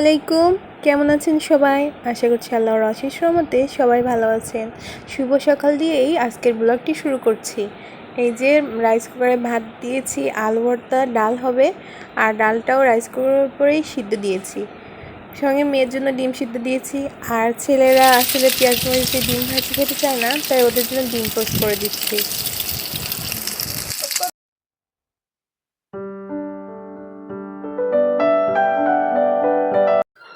আলাইকুম। কেমন আছেন সবাই? আশা করছি আল্লাহর অশেষ রহমতে সবাই ভালো আছেন। শুভ সকাল দিয়েই আজকের ব্লগটি শুরু করছি। এই যে রাইস কুকারে ভাত দিয়েছি, আলু ভর্তা, ডাল হবে, আর ডালটাও রাইস কুকারের উপরেই সিদ্ধ দিয়েছি। সঙ্গে মেয়ের জন্য ডিম সিদ্ধ দিয়েছি, আর ছেলেরা আসলে পেঁয়াজ মরিচে ডিম ভাজি খেতে চায় না, তাই ওদের জন্য ডিম পোস্ট করে দিচ্ছি।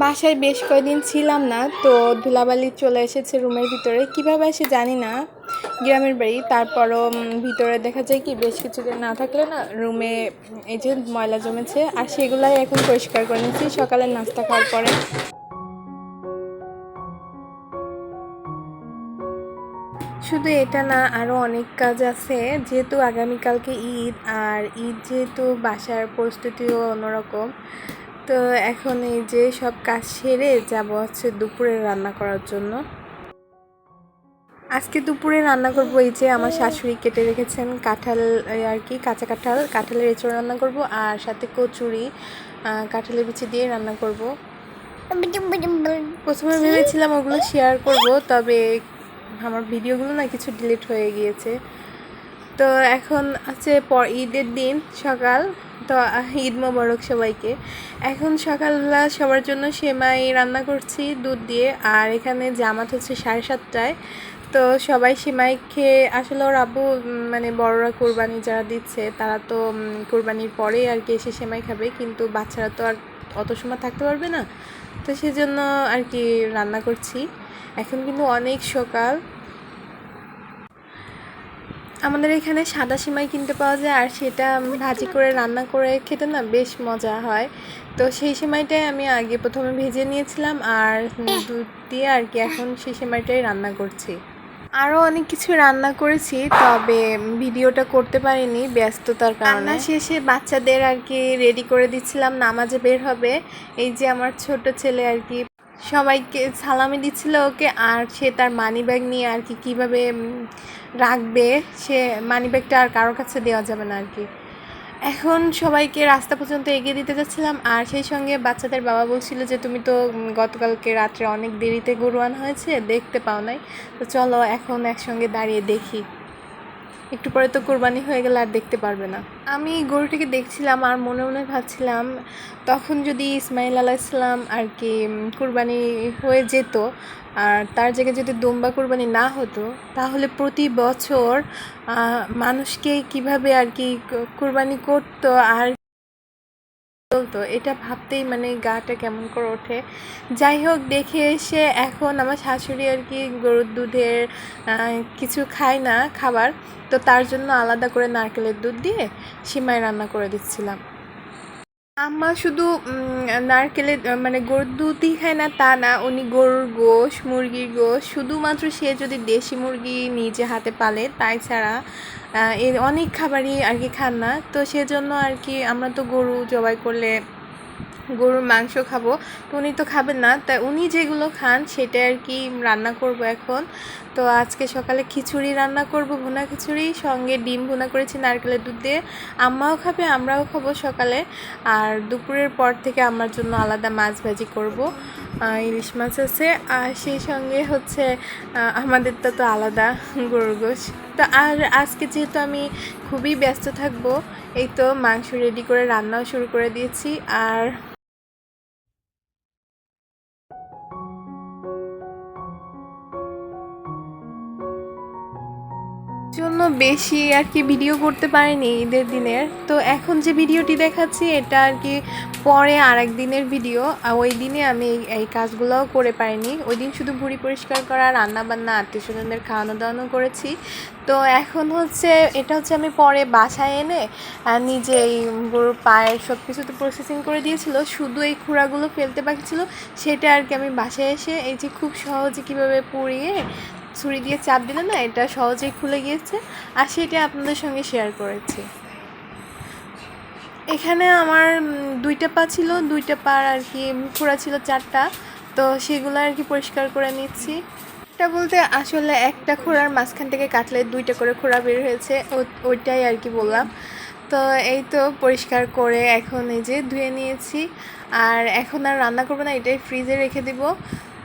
বাসায় বেশ কয়েকদিন ছিলাম না, তো ধুলাবালি চলে এসেছে রুমের ভিতরে। কীভাবে এসে জানি না, গ্রামের বাড়ি। তারপরও ভিতরে দেখা যায় কি, বেশ কিছুদিন না থাকলে না, রুমে, এই যে ময়লা জমেছে, আর সেগুলাই এখন পরিষ্কার করে নিচ্ছি সকালের নাস্তা খাওয়ার পরে। শুধু এটা না আরও অনেক কাজ আছে। যেহেতু আগামীকালকে ঈদ, আর ঈদ যেহেতু বাসার পরিস্থিতিও অন্যরকম তো এখন এই যে সব কাজ সেরে যাব হচ্ছে দুপুরে রান্না করার জন্য। আজকে দুপুরে রান্না করব এই যে আমার শাশুড়ি কেটে রেখেছেন কাঁঠাল আর কি, কাঁচা কাঁঠাল, কাঁঠালের এঁচড় রান্না করব আর সাথে কচুরি কাঁঠালের বিচি দিয়ে রান্না করব। প্রথমে ভেবেছিলাম ওগুলো শেয়ার করব, তবে আমার ভিডিওগুলো না কিছু ডিলিট হয়ে গিয়েছে। তো এখন আছে ঈদের দিন সকাল তো ঈদ মোবারক সবাইকে। এখন সকালবেলা সবার জন্য সেমাই রান্না করছি, দুধ দিয়ে। আর এখানে জামাত হচ্ছে সাড়ে সাতটায়। তো সবাই সেমাই খেয়ে, আসলে ওর আব্বু মানে বড়রা কোরবানি যারা দিচ্ছে, তারা তো কোরবানির পরেই আর কি এসে সেমাই খাবে। কিন্তু বাচ্চারা তো আর অত সময় থাকতে পারবে না। তো সেজন্য আর কি রান্না করছি। এখন কিন্তু অনেক সকাল। আমাদের এখানে সাদা সিমাই কিনতে পাওয়া যায় আর সেটা ভাজি করে, রান্না করে খেতে না বেশ মজা হয়। তো সেই সিমাইটাই আমি আগে প্রথমে ভেজে নিয়েছিলাম আর দুধ দিয়ে আর কি এখন সেই সিমাইটাই রান্না করছি। আরও অনেক কিছু রান্না করেছি, তবে ভিডিওটা করতে পারিনি ব্যস্ততার কারণে। শেষে বাচ্চাদের আর কি রেডি করে দিচ্ছিলাম, নামাজে বের হবে। এই যে আমার ছোট ছেলে আর কি সবাইকে সালামি দিচ্ছিল ওকে, আর সে তার মানি ব্যাগ নিয়ে আর কি কীভাবে রাখবে, সে মানি ব্যাগটা আর কারোর কাছে দেওয়া যাবে না আর কি। এখন সবাইকে রাস্তা পর্যন্ত এগিয়ে দিতে যাচ্ছিলাম, আর সেই সঙ্গে বাচ্চাদের বাবা বলছিল যে, তুমি তো গতকালকে রাত্রে অনেক দেরিতে গরু আনা হয়েছে, দেখতে পাও নাই। তো চলো এখন একসঙ্গে দাঁড়িয়ে দেখি। একটু পরে তো কোরবানি হয়ে গেলে আর দেখতে পারবে না। আমি গরুটিকে দেখছিলাম আর মনে মনে ভাবছিলাম, তখন যদি ইসমাইল আলাহ ইসলাম আর কি কোরবানি হয়ে যেত আর তার জায়গায় যদি দুম্বা কোরবানি না হতো, তাহলে প্রতি বছর মানুষকে কীভাবে আর কি, কুরবানি করতো আর চলতো এটা ভাবতেই মানে গাটা কেমন করে ওঠে। যাই হোক দেখে এসে এখন আমার শাশুড়ি আর কি গরুর দুধের কিছু খায় না খাবার, তো তার জন্য আলাদা করে নারকেলের দুধ দিয়ে সিমাই রান্না করে দিচ্ছিলাম। আম্মা শুধু নারকেলে নারকেলের মানে গরুর দুধই খায় না, তা না, উনি গরুর গোশ, মুরগির গোশ, শুধুমাত্র সে যদি দেশি মুরগি নিজে হাতে পালে, তাই ছাড়া এর অনেক খাবারই আর কি খান না। তো সেজন্য আর কি আমরা তো গরু জবাই করলে গরুর মাংস খাব। তো উনি তো খাবেন না। তাই উনি যেগুলো খান সেটা আর কি রান্না করব এখন। তো আজকে সকালে খিচুড়ি রান্না করব, ভুনা খিচুড়ি, সঙ্গে ডিম ভুনা করেছি নারকেলের দুধ দিয়ে। আম্মাও খাবে, আমরাও খাব সকালে। আর দুপুরের পর থেকে আমার জন্য আলাদা মাছ ভাজি করব। ইলিশ মাছ আছে। আর সেই সঙ্গে হচ্ছে আমাদেরটা তো আলাদা গরুর গোশ। তো আর আজকে যেহেতু আমি খুবই ব্যস্ত থাকব, এই তো মাংস রেডি করে রান্নাও শুরু করে দিয়েছি। আর জন্য বেশি আর কি ভিডিও করতে পারিনি ঈদের দিনের। তো এখন যে ভিডিওটি দেখাচ্ছি, এটা আর কি পরে আর দিনের ভিডিও ওই দিনে আমি এই- কাজগুলোও করে পারিনি। ওই দিন শুধু ভুড়ি পরিষ্কার করা রান্না বান্না আত্মীয় স্বজনদের খাওয়ানো দাওয়ানো করেছি। তো এখন হচ্ছে, এটা হচ্ছে আমি পরে বাসায় এনে নিজে এই গরুর পায়ের সব কিছু তো প্রসেসিং করে দিয়েছিল। শুধু এই খুঁড়াগুলো ফেলতে বাকি ছিল। সেটা আর কি আমি বাসায় এসে, এই যে খুব সহজে কীভাবে পুড়িয়ে ছুরি দিয়ে চাপ দিলে না এটা সহজেই খুলে গিয়েছে আর সেটা আপনাদের সঙ্গে শেয়ার করেছি। এখানে আমার দুইটা পা ছিল, দুইটা পার আর কি খোড়া ছিল চারটা। তো সেগুলো আর কি পরিষ্কার করে নিচ্ছি। এটা বলতে আসলে একটা খোড়ার মাঝখান থেকে কাটলে দুইটা করে খোড়া বের হয়েছে ওইটাই আর কি বললাম। তো এই তো পরিষ্কার করে এখন এই যে ধুয়ে নিয়েছি। আর এখন আর রান্না করব না, এটাই ফ্রিজে রেখে দিব।